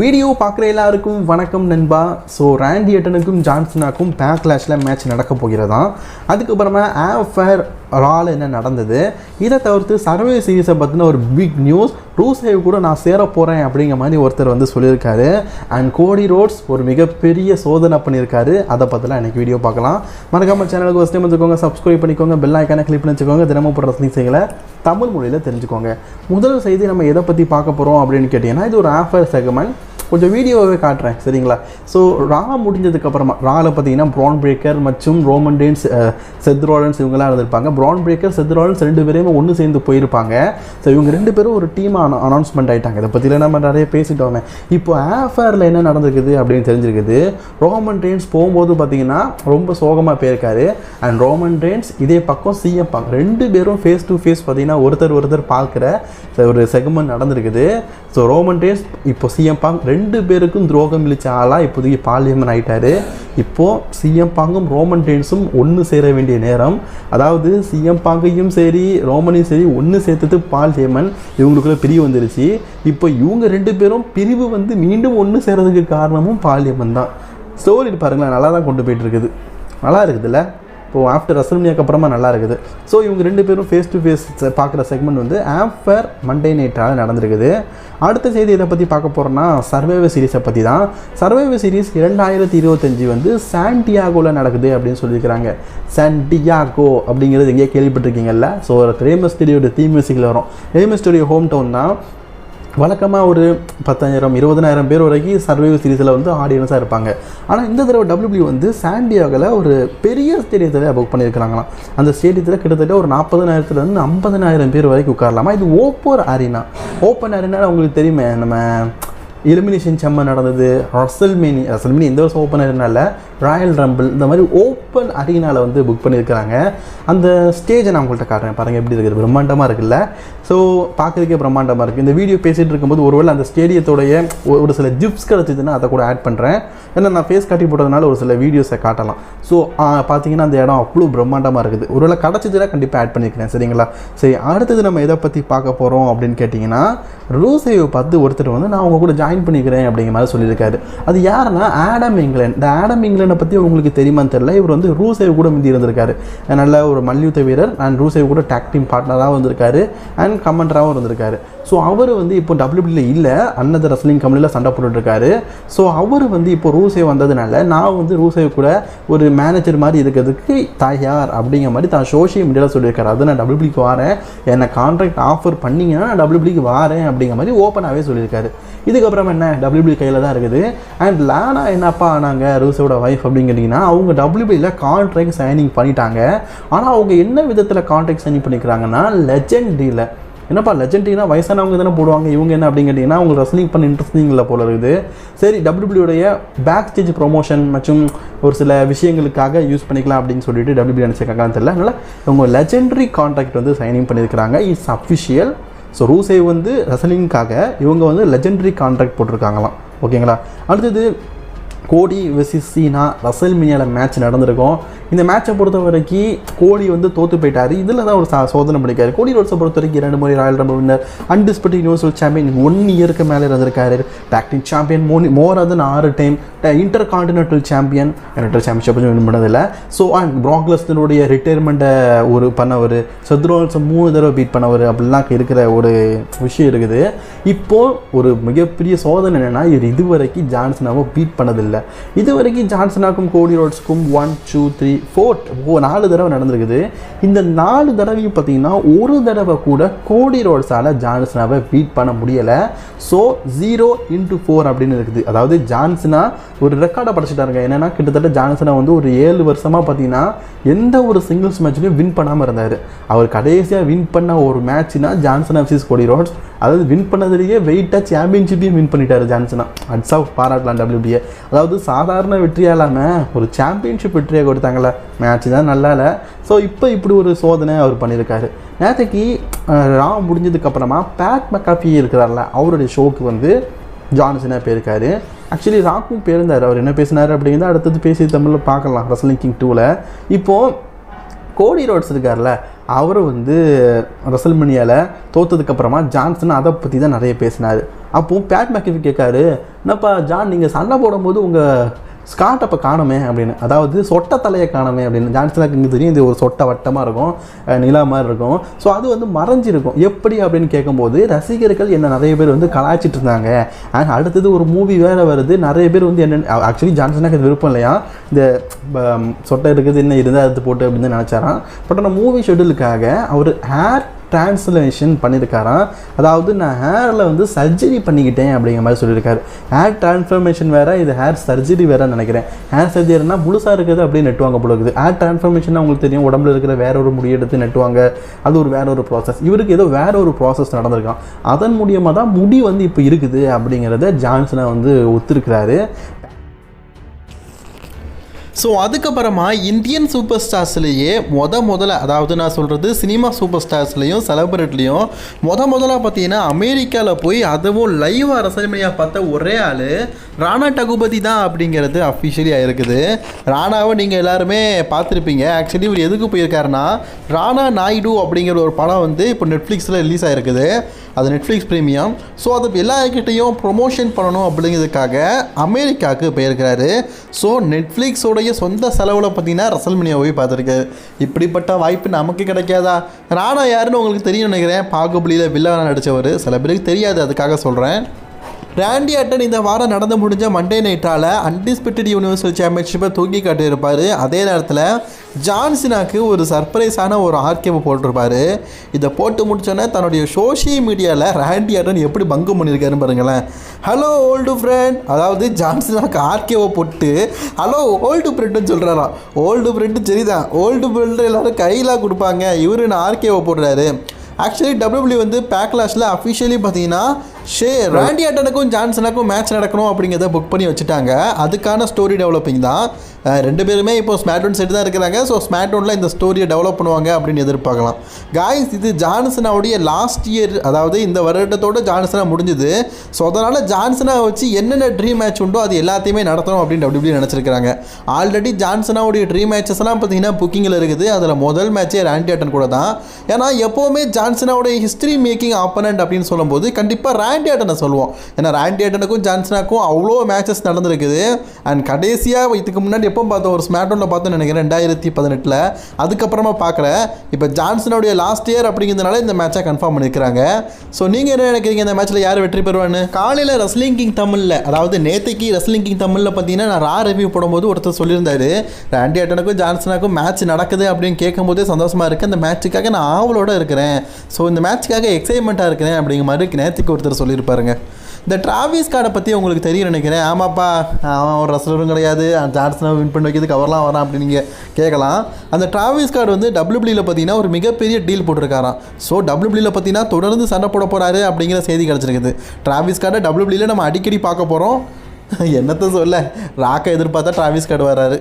Video பார்க்குற எல்லாருக்கும் வணக்கம் நண்பா. ஸோ ரேண்டி எட்டனுக்கும் ஜான்சனாக்கும் பேக்லாஷில் மேட்ச் நடக்க போகிறதா? அதுக்கப்புறமா ஆஃபேர் ரால் என்ன நடந்தது? இதை தவிர்த்து சர்வே சீரீஸை பற்றின ஒரு பிக் நியூஸ் ரூசேவ் கூட நான் சேர போகிறேன் அப்படிங்கிற மாதிரி ஒருத்தர் வந்து சொல்லியிருக்காரு. அண்ட் கோடி ரோட்ஸ் ஒரு மிகப்பெரிய சோதனை பண்ணியிருக்காரு. அதை பற்றிலாம் எனக்கு வீடியோ பார்க்கலாம். மறக்காமல் சேனலுக்கு ஃபஸ்ட் டைம் வச்சுக்கோங்க சப்ஸ்கிரைப் பண்ணிக்கோங்க பெல் ஐக்கானை கிளிக் பண்ணி வச்சுக்கோங்க. தினமும் போடுற செய்திகளை தமிழ் மொழியில் தெரிஞ்சுக்கோங்க. முதல் செய்தி நம்ம எதை பற்றி பார்க்க போகிறோம் அப்படின்னு கேட்டிங்கன்னா இது ஒரு ஆஃபர் செகமெண்ட் கொஞ்சம் வீடியோவே காட்டுறேன் சரிங்களா? ஸோ ரா முடிஞ்சதுக்கப்புறமா ராவில் பார்த்தீங்கன்னா ப்ரான் பிரேக்கர் மற்றும் ரோமன் டேன்ஸ் செத்ரோலன்ஸ் இவங்கெல்லாம் இருந்திருப்பாங்க. ப்ரான் பிரேக்கர் செத்ரோலன்ஸ் ரெண்டு பேரையுமே ஒன்று சேர்ந்து போயிருப்பாங்க. ஸோ இவங்க ரெண்டு பேரும் ஒரு டீம் அனௌன்ஸ்மெண்ட் ஆகிட்டாங்க இதை பற்றிலாம் நம்ம நிறைய பேசிட்டோமே இப்போ ஆஃபேரில் என்ன நடந்திருக்குது அப்படின்னு தெரிஞ்சிருக்குது. ரோமன் டேன்ஸ் போகும்போது பார்த்தீங்கன்னா ரொம்ப சோகமாக போயிருக்காரு. அண்ட் ரோமன் டேன்ஸ் இதே பக்கம் சிஎம் பாங்க ரெண்டு பேரும் ஃபேஸ் டு ஃபேஸ் பார்த்தீங்கன்னா ஒருத்தர் ஒருத்தர் பார்க்குற ஒரு செக்மெண்ட் நடந்திருக்குது. ஸோ ரோமன் டேன்ஸ் இப்போ சிஎம் பாங் ரெண்டு ரெண்டு பேருக்கும் துரோகம் இழிச்ச ஆளாக இப்போதைக்கு பார்லியமன் ஆகிட்டாரு இப்போது சிஎம் பாங்கும் ரோமன் டெயின்ஸும் ஒன்று சேர வேண்டிய நேரம். அதாவது சிஎம் பாங்கையும் சரி ரோமனையும் சரி ஒன்று சேர்த்தது பால் ஹேமன் இவங்களுக்குள்ள பிரிவு வந்துருச்சு. இப்போ இவங்க ரெண்டு பேரும் பிரிவு வந்து மீண்டும் ஒன்று சேர்றதுக்கு காரணமும் பால்யமன் தான். ஸ்டோரி பாருங்களேன் நல்லா தான் கொண்டு போயிட்டு இருக்குது. நல்லா இருக்குதுல்ல? இப்போது ஆஃப்டர் ரசல்மியாக்கு அப்புறமா நல்லா இருக்குது. ஸோ இவங்க ரெண்டு பேரும் ஃபேஸ் டு ஃபேஸ் பார்க்குற செக்மெண்ட் வந்து ஆஃப்டர் மண்டே நைட்டால் நடந்திருக்குது. அடுத்த செய்தி இதை பற்றி பார்க்க போகிறோன்னா சர்வைவர் சீரிஸை பற்றி தான். சர்வைவர் சீரிஸ் இரண்டாயிரத்தி இருபத்தஞ்சி வந்து சாண்டியாகோவில் நடக்குது அப்படின்னு சொல்லியிருக்கிறாங்க. சாண்டியாகோ அப்படிங்கிறது எங்கேயே கேள்விப்பட்டிருக்கீங்கல்ல? ஸோ ரேமஸ் ஸ்டுடியோட தீம் மியூசிக்கில் வரும். ரேமஸ் ஸ்டுடியோ ஹோம் டவுன் தான். வழக்கமாக ஒரு பத்தாயிரம் இருபதனாயிரம் பேர் வரைக்கும் சர்வைவ் சீரீஸில் வந்து ஆடியன்ஸாக இருப்பாங்க. ஆனால் இந்த தடவை டபிள்யூபிள்யூ வந்து சாண்டியாவில் ஒரு பெரிய ஸ்டேடியத்தில் புக் பண்ணியிருக்கிறாங்களாம். அந்த ஸ்டேடியத்தில் கிட்டத்தட்ட ஒரு நாற்பதனாயிரத்துலேருந்து ஐம்பதனாயிரம் பேர் வரைக்கும் உட்காரலாமா? இது ஓப்போர் அரினா ஓப்பன் அரினா உங்களுக்கு தெரியுமே நம்ம எலிமினேஷன் செம்ம நடந்தது ரசல் மேனி ரசல் வருஷம் ஓப்பன் அரினால ராயல் ரம்பிள் இந்த மாதிரி ஓப்பன் அரீனாவில் வந்து புக் பண்ணியிருக்கிறாங்க. அந்த ஸ்டேஜை நான் உங்கள்கிட்ட காட்டுறேன். பாருங்கள் எப்படி இருக்குது. பிரம்மாண்டமாக இருக்குல்ல? ஸோ பார்க்குறதுக்கே பிரம்மாண்டமாக இருக்குது இந்த வீடியோ பேசிகிட்டு இருக்கும்போது ஒருவேளை அந்த ஸ்டேடியத்தோடைய ஒரு சில ஜிப்ஸ் கிடச்சிதுன்னா அதை கூட ஆட் பண்ணுறேன் ஏன்னா நான் ஃபேஸ் காட்டி போட்டதுனால ஒரு சில வீடியோஸை காட்டலாம். ஸோ பார்த்தீங்கன்னா அந்த இடம் அவ்வளோ பிரம்மாண்டமாக இருக்குது. ஒருவேளை கிடச்சிதுன்னா கண்டிப்பாக ஆட் பண்ணியிருக்கிறேன் சரிங்களா? சரி அடுத்தது நம்ம எதை பற்றி பார்க்க போகிறோம் அப்படின்னு கேட்டிங்கன்னா ரூசேவை பார்த்து ஒருத்தர் வந்து நான் அவங்க கூட ஜாயின் பண்ணிக்கிறேன் அப்படிங்கிற மாதிரி சொல்லியிருக்காரு. அது யாருன்னா ஆடம் இங்கிலாந்து இந்த ஆடம் இங்கிலாண்டை பற்றி உங்களுக்கு தெரியுமான்னு தெரியல. இவர் வந்து ரூசேவ் கூட முந்தி இருந்திருக்காரு. நல்ல ஒரு மல்யுத்த வீரர். அண்ட் ரூசேவ் கூட டாக் டீம் பார்ட்னராகவும் இருந்திருக்காரு. அண்ட் கமெண்டராகவும் இருந்திருக்காரு. ஸோ அவர் வந்து இப்போ டபிள்யூபிள்யூ இல்லை. அன்னத ரஸ்லிங் கம்பெனியில் சண்டை போட்டுட்ருக்காரு. ஸோ அவர் வந்து இப்போ ரூசேவ் வந்ததுனால நான் வந்து ரூசேவ் கூட ஒரு மேனேஜர் மாதிரி இருக்கிறதுக்கு தயார் அப்படிங்கிற மாதிரி தான் சோஷியல் மீடியாவில் சொல்லியிருக்காரு. அது நான் டபிள்யூபிள்யூக்கு வரேன். என்னை கான்ட்ராக்ட் ஆஃபர் பண்ணிங்கன்னா நான் டபிள்யூபிள்யூக்கு வரேன் அப்படிங்கிற மாதிரி ஓப்பனாகவே சொல்லியிருக்காரு. இதுக்கப்புறம் என்ன? டபிள்யூபிள்யூ கையில் தான் இருக்குது. அண்ட் லானா என்னப்பா ஆனாங்க? ரூசோட ஒய்ஃப் அப்படின்னு கேட்டிங்கன்னா அவங்க டபிள்யூபிள்யூல கான்ட்ராக்ட் சைனிங் பண்ணிட்டாங்க. ஆனால் அவங்க என்ன விதத்தில் கான்ட்ராக்ட் சைனிங் பண்ணிக்கிறாங்கன்னா லெஜெண்டியில் என்னப்பா லெஜெண்டினா வயசானவங்க தானே போடுவாங்க இவங்க என்ன அப்படின்னு கேட்டிங்கன்னா அவங்க ரெஸ்லிங் பண்ண இன்ட்ரெஸ்டிங் இல்லை போல இருக்குது. சரி டபிள்யூபிள்யூடைய பேக் ஸ்டேஜ் ப்ரொமோஷன் மற்றும் ஒரு சில விஷயங்களுக்காக யூஸ் பண்ணிக்கலாம் அப்படின்னு சொல்லிட்டு டபிள்யூபிள்யூ நினச்சிருக்காங்கன்னு தெரியல. அதனால் இவங்க லெஜெண்டரி கான்ட்ராக்ட் வந்து சைனிங் பண்ணியிருக்கிறாங்க. இட்ஸ் அஃபிஷியல் ஸோ ரூசேவ் வந்து ரெஸ்லிங்காக இவங்க வந்து லெஜெண்டரி கான்ட்ராக்ட் போட்டிருக்காங்களாம். ஓகேங்களா அடுத்தது கோடி வெர்சஸ் சீனா ரசல் மினியாவில் மேட்ச் நடந்திருக்கும். இந்த மேட்சை பொறுத்த வரைக்கும் கோலி வந்து தோத்து போயிட்டாரு. இதில் தான் ஒரு சா- சோதனை பண்ணிக்காரு கோடி ரோட்ஸை பொறுத்த வரைக்கும் இரண்டு முறை Royal Rumble winner undisputed Universal champion one இயருக்கு மேலே இருந்திருக்காரு. டாக்டிங் சாம்பியன் மோனி மோர் அதன் ஆறு time intercontinental champion inter championship win பண்ணதில்லை. ஸோ அண்ட் ப்ராக்லஸ்டனுடைய ரிட்டையர்மெண்ட்டை ஒரு பண்ணவர் சத்ரோல்ஸை மூணு தடவை பீட் பண்ணவர் அப்படிலாம் இருக்கிற ஒரு விஷயம் இருக்குது. இப்போது ஒரு மிகப்பெரிய சோதனை என்னென்னா இவர் இதுவரைக்கும் ஜான்சனாவை பீட் பண்ணதில்லை. இது வரைக்கும் ஜான்சனாக்கும் கோடி ரோட்ஸ்க்கும் ஒன் டூ த்ரீ ஃபோர் ஓ நாலு தடவை நடந்திருக்குது. இந்த நாலு தடவையும் பார்த்தீங்கன்னா ஒரு தடவை கூட கோடி ரோட்ஸால் ஜான்சனாவை பீட் பண்ண முடியலை. ஸோ ஜீரோ இன்ட்டு ஃபோர் அப்படின்னு இருக்குது. அதாவது ஜான்சனா ஒரு ரெக்கார்டை படைச்சிட்டாருங்க என்னென்னா கிட்டத்தட்ட ஜான்சனா வந்து ஒரு ஏழு வருஷமாக பார்த்தீங்கன்னா எந்த ஒரு சிங்கிள்ஸ் மேட்ச்லையும் வின் பண்ணாமல் இருந்தார். அவர் கடைசியாக வின் பண்ண ஒரு மேட்ச்னா ஜான்சனா வர்சஸ் கோடி ரோட்ஸ் அதாவது வின் பண்ணதுலேயே வெயிட்டாக சாம்பியன்ஷிப்பையும் வின் பண்ணிட்டார் ஜான்சனா. அட்ஸ் ஆஃப் பாராட்டலாம் டபிள்யூபிஏ அதாவது சாதாரண வெற்றியாக இல்லாமல் ஒரு சாம்பியன்ஷிப் வெற்றியை கொடுத்தாங்களே மேட்ச் தான் நல்லா இல்லை. ஸோ இப்போ இப்படி ஒரு சோதனை அவர் பண்ணியிருக்காரு நேற்றுக்கு ராம் முடிஞ்சதுக்கப்புறமா பேட் மெக்காஃபி இருக்கிறார்ல அவருடைய ஷோக்கு வந்து ஜான்சனாக போயிருக்காரு. ஆக்சுவலி ராக்கும் போயிருந்தார் அவர் என்ன பேசினார் அப்படிங்கிறத அடுத்தது பேசி தமிழில் பார்க்கலாம். ரசலிங் கிங் டூவில் இப்போது கோடி ரோட்ஸ் இருக்கார்ல அவர் வந்து ரசல்மனியாவில் தோத்ததுக்கப்புறமா ஜான்சன் அதை பற்றி தான் நிறைய பேசினார். அப்போது பேட் மேக்கி கேட்காரு என்னப்பா ஜான் நீங்கள் சண்டை போடும்போது உங்கள் ஸ்காட் அப்போ காணுமே அப்படின்னு. அதாவது சொட்ட தலையை காணுமே அப்படின்னு. ஜான்சனாக்கு இங்கே தெரியும் இது ஒரு சொட்ட வட்டமாக இருக்கும் நிலா மாதிரி இருக்கும். ஸோ அது வந்து மறைஞ்சிருக்கும். எப்படி அப்படின்னு கேட்கும்போது ரசிகர்கள் என்ன நிறைய பேர் வந்து கலாய்ச்சிட்டு இருந்தாங்க. அண்ட் அடுத்தது ஒரு மூவி வேறு வருது. நிறைய பேர் வந்து என்ன ஆக்சுவலி ஜான்சனாக்கு அது விருப்பம் இல்லையா? இந்த சொட்டை இருக்குது என்ன இருந்தால் எடுத்து போட்டு அப்படின்னு நினச்சாராம். பட் அந்த மூவி ஷெடியூலுக்காக அவர் ஹேர் டிரான்ஸ்லேஷன் பண்ணியிருக்காராம் அதாவது நான் ஹேரில் வந்து சர்ஜரி பண்ணிக்கிட்டேன் அப்படிங்கிற மாதிரி சொல்லியிருக்காரு. ஹேர் டிரான்ஸ்ஃபர்மேஷன் வேறு இது ஹேர் சர்ஜரி வேறு நினைக்கிறேன். ஹேர் சர்ஜரினா முழுசாக இருக்குது அப்படியே நெட்டுவாங்க போல இருக்குது. ஹேர் டிரான்ஸ்ஃபர்மேஷன் உங்களுக்கு தெரியும் உடம்புல இருக்கிற வேற ஒரு முடி எடுத்து நெட்டுவாங்க. அது ஒரு வேற ஒரு ப்ராசஸ் இவருக்கு ஏதோ வேற ஒரு ப்ராசஸ் நடந்திருக்கான் அதன் மூலியமாக தான் முடி வந்து இப்போ இருக்குது அப்படிங்கிறத ஜான்சனை வந்து ஒத்துருக்கிறாரு. ஸோ அதுக்கப்புறமா இந்தியன் சூப்பர் ஸ்டார்ஸ்லேயே முத முதல்ல அதாவது நான் சொல்கிறது சினிமா சூப்பர் ஸ்டார்ஸ்லேயும் செலப்ரிட்டிலையும் முத முதலாக பார்த்தீங்கன்னா அமெரிக்காவில் போய் அதுவும் லைவாக ரசமணியாக பார்த்த ஒரே ஆள் ராணா டகுபதி தான் அப்படிங்கிறது அஃபிஷியலி ஆயிருக்குது ராணாவை நீங்கள் எல்லாருமே பார்த்துருப்பீங்க. ஆக்சுவலி இவர் எதுக்கு போயிருக்காருன்னா ராணா நாயுடு அப்படிங்கிற ஒரு படம் வந்து இப்போ நெட்ஃப்ளிக்ஸில் ரிலீஸ் ஆகிருக்குது அது நெட்ஃப்ளிக்ஸ் ப்ரீமியம் ஸோ அது எல்லாருக்கிட்டையும் ப்ரொமோஷன் பண்ணணும் அப்படிங்கிறதுக்காக அமெரிக்காவுக்கு போயிருக்கிறாரு. ஸோ நெட்ஃப்ளிக்ஸோடைய சொந்த செலவில் பார்த்தீங்கன்னா ரசல்மனியா போய் பார்த்துருக்காரு இப்படிப்பட்ட வாய்ப்பு நமக்கு கிடைக்காதா? ராணா யாருன்னு உங்களுக்கு தெரியும் நினைக்கிறேன். பாகுபலியில் வில்லனாக நடித்தவர் சில பேருக்கு தெரியாது அதுக்காக சொல்கிறேன் ரேண்டி அட்டன் இந்த வாரம் நடந்து முடிஞ்ச மண்டே நைட்டால் அன்டிஸ்பெக்டட் யூனிவர்சல் சாம்பியன்ஷிப்பை தூக்கி காட்டியிருப்பார். அதே நேரத்தில் ஜான்சினாக்கு ஒரு சர்ப்ரைஸான ஒரு ஆர்கேவை போட்டிருப்பார். இதை போட்டு முடிச்சோன்னே தன்னுடைய சோஷியல் மீடியாவில் ரேண்டி அட்டன் எப்படி பங்கு பண்ணியிருக்காருன்னு பாருங்களேன். ஹலோ ஓல்டு ஃப்ரெண்ட் அதாவது ஜான்சினாக்கு ஆர்கேவை போட்டு ஹலோ ஓல்டு ஃப்ரெண்டுன்னு சொல்கிறாராம் ஓல்டு ஃப்ரெண்டு சரிதான். ஓல்டு ஃப்ரெண்டு எல்லாரும் கையில் கொடுப்பாங்க. இவரு நான் ஆர்கேவை போடுறாரு? ஆக்சுவலி டபிள்யூபிள்யூ வந்து பேக்லாஷில் அஃபிஷியலி பார்த்தீங்கன்னா ஷே ராண்டி அட்டனுக்கும் ஜான்சனுக்கும் மேட்ச் நடக்கணும் அப்படிங்கிறத புக் பண்ணி வச்சுட்டாங்க. அதுக்கான ஸ்டோரி டெவலப்பிங் தான். ரெண்டு பேருமே இப்போ ஸ்மார்ட் செட் தான் இருக்கிறாங்க. ஸோ ஸ்மார்ட் இந்த ஸ்டோரியை டெவலப் பண்ணுவாங்க அப்படின்னு எதிர்பார்க்கலாம். காய்ஸ் இது ஜான்சனாவுடைய லாஸ்ட் இயர் அதாவது இந்த வருடத்தோட ஜான்சனா முடிஞ்சுது. ஸோ அதனால் ஜான்சனா வச்சு என்னென்ன ட்ரீம் மேட்ச் உண்டோ அது எல்லாத்தையுமே நடத்தணும் அப்படின்னு டபிள்யூபிள்யூ நினச்சிருக்காங்க ஆல்ரெடி ஜான்சனாவுடைய ட்ரீம் மேட்சஸ் எல்லாம் பார்த்தீங்கன்னா புக்கிங்கில் இருக்குது. அதில் முதல் மேட்சே ராண்டி அட்டன் கூட தான். ஏன்னா எப்போவுமே ஜான்சனாவுடைய ஹிஸ்ட்ரி மேக்கிங் ஆப்பனண்ட் அப்படின்னு சொல்லும்போது கண்டிப்பாக ராண்டி ஆட்டனை சொல்லுவோம். ஏன்னா ராண்டி ஆட்டனுக்கும் ஜான்சனாக்கும் அவ்வளோ மேட்சஸ் நடந்திருக்குது. அண்ட் கடைசியாக இதுக்கு முன்னாடி எப்போ பார்த்தோம்? ஒரு ஸ்மாட்டோனில் பார்த்தோம்னு நினைக்கிறேன் ரெண்டாயிரத்தி பதினெட்டில். அதுக்கப்புறமா பார்க்குறேன். இப்போ ஜான்சனுடைய லாஸ்ட் இயர் அப்படிங்கிறதுனால இந்த மேட்சை கன்ஃபார்ம் பண்ணியிருக்கிறாங்க ஸோ நீங்கள் என்ன நினைக்கிறீங்க? இந்த மேட்ச்சில் யார் வெற்றி பெறுவான்னு? காலையில் ரஸ்லிங் கிங் தமிழில் அதாவது நேத்தைக்கு ரஸ்லிங் கிங் தமிழில் பார்த்தீங்கன்னா நான் ரா ரிவ்யூ போடும்போது ஒருத்தர் சொல்லியிருந்தாரு. ராண்டி ஆட்டனுக்கும் ஜான்சனாக்கும் மேட்ச் நடக்குது அப்படின்னு கேட்கும்போதே சந்தோஷமாக இருக்குது அந்த மேட்ச்சுக்காக நான் ஆவலோடு இருக்கிறேன். ஸோ இந்த மேட்ச்சுக்காக எக்ஸைட்மெண்ட்டாக இருக்கிறேன் அப்படிங்கிற மாதிரி நேத்திக்கு ஒருத்தர் சொல்லியிருப்பாருங்க. இந்த டிராவிஸ் கார்டை பற்றி உங்களுக்கு தெரியும் நினைக்கிறேன். ஆமாப்பா அவன் ஒரு ரசலரும் கிடையாது. ஜான்சனை வின் பண்ணி வைக்கிறது கவர்லாம் வரான் அப்படின்னு நீங்கள் கேட்கலாம் அந்த டிராவிஸ் கார்டு வந்து டபிள்யூபிளியில் பார்த்தீங்கன்னா ஒரு மிகப்பெரிய டீல் போட்டிருக்காராம். ஸோ டபிள்யூபிளியில் பார்த்தீங்கன்னா தொடர்ந்து சண்டை போட போகிறாரு அப்படிங்கிற செய்தி கிடச்சிருக்குது. டிராவிஸ் கார்டை டபிள்யூபிளியில் நம்ம அடிக்கடி பார்க்க போகிறோம் என்னத்தை சொல்ல ராக்கை எதிர்பார்த்தா டிராவிஸ் கார்டு வராரு